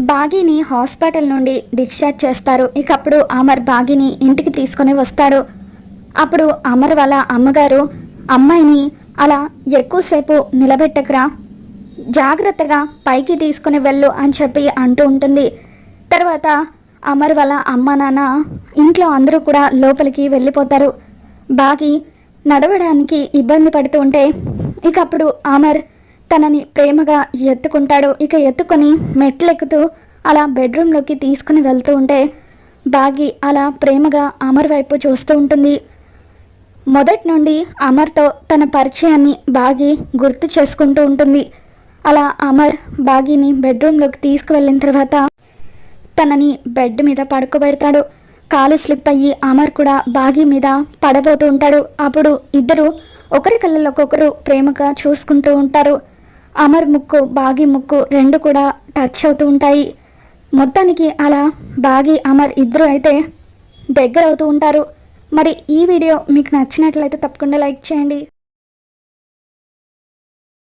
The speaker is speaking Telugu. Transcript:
బాగీని హాస్పిటల్ నుండి డిశ్చార్జ్ చేస్తారు. ఇక అప్పుడు అమర్ బాగీని ఇంటికి తీసుకొని వస్తాడు. అప్పుడు అమర్ వాళ్ళ అమ్మగారు అమ్మాయిని అలా ఎక్కువసేపు నిలబెట్టకరా. జాగ్రత్తగా పైకి తీసుకుని వెళ్ళు అని చెప్పి అంటూ ఉంటుంది. తర్వాత అమర్ వాళ్ళ అమ్మ నాన్న ఇంట్లో అందరూ కూడా లోపలికి వెళ్ళిపోతారు. బాగి నడవడానికి ఇబ్బంది పడుతూ ఉంటే ఇక అప్పుడు అమర్ తనని ప్రేమగా ఎత్తుకుంటాడు. ఇక ఎత్తుకొని మెట్లెక్కుతూ అలా బెడ్రూమ్లోకి తీసుకుని వెళ్తూ ఉంటే బాగి అలా ప్రేమగా అమర్ వైపు చూస్తూ ఉంటుంది. మొదటి నుండి అమర్తో తన పరిచయాన్ని బాగి గుర్తు చేసుకుంటూ ఉంటుంది. అలా అమర్ బాగిని బెడ్రూమ్లోకి తీసుకువెళ్ళిన తర్వాత తనని బెడ్ మీద పడుకోబెడతాడు. కాలు స్లిప్ అయ్యి అమర్ కూడా బాగి మీద పడబోతూ ఉంటాడు. అప్పుడు ఇద్దరు ఒకరి కళ్ళలోకొకరు ప్రేమగా చూసుకుంటూ ఉంటారు. అమర్ ముక్కు బాగి ముక్కు రెండు కూడా టచ్ అవుతూ ఉంటాయి. మొత్తానికి అలా బాగి అమర్ ఇద్దరు అయితే దగ్గర అవుతూ ఉంటారు. మరి ఈ వీడియో మీకు నచ్చినట్లయితే తప్పకుండా లైక్ చేయండి.